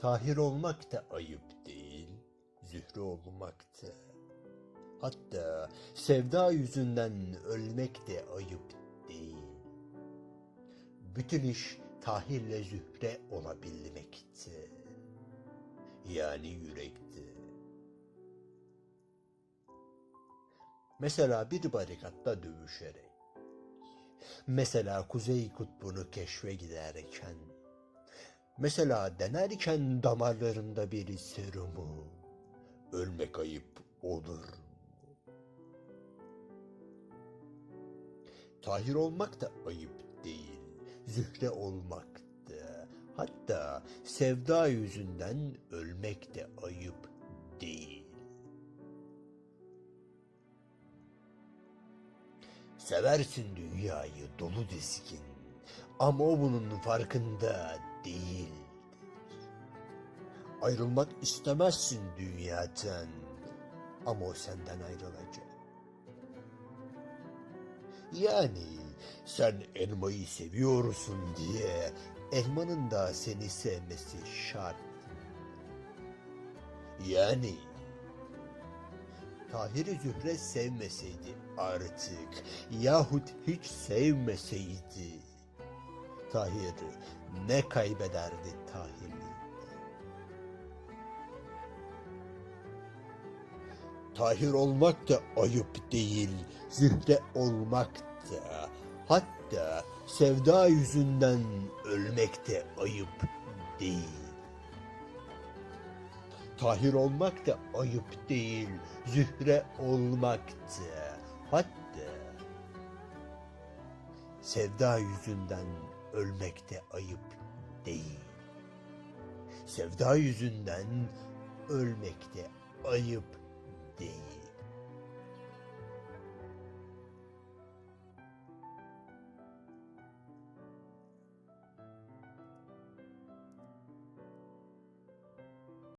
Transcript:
Tahir olmak da ayıp değil, Zühre olmak da. Hatta sevda yüzünden ölmek de ayıp değil. Bütün iş Tahir'le Zühre olabilmekti. Yani yürekti. Mesela bir barikatta dövüşerek, mesela Kuzey Kutbu'nu keşfe giderken, mesela denerken damarlarında bir serumu, ölmek ayıp olur? Tahir olmak da ayıp değil, zühre olmak da, hatta sevda yüzünden ölmek de ayıp değil. Seversin dünyayı dolu dizgin ama o bunun farkında değil. Ayrılmak istemezsin dünyadan ama o senden ayrılacak. Yani sen elmayı seviyorsun diye elmanın da seni sevmesi şart. Yani Tahir'i Zühre sevmeseydi artık yahut hiç sevmeseydi Tahir ne kaybederdi Tahir'i? Tahir olmak da ayıp değil, zühre olmak da, hatta sevda yüzünden ölmek de ayıp değil. Tahir olmak da ayıp değil, zühre olmak da, hatta sevda yüzünden ölmek de ayıp değil. Sevda yüzünden ölmek de ayıp değil.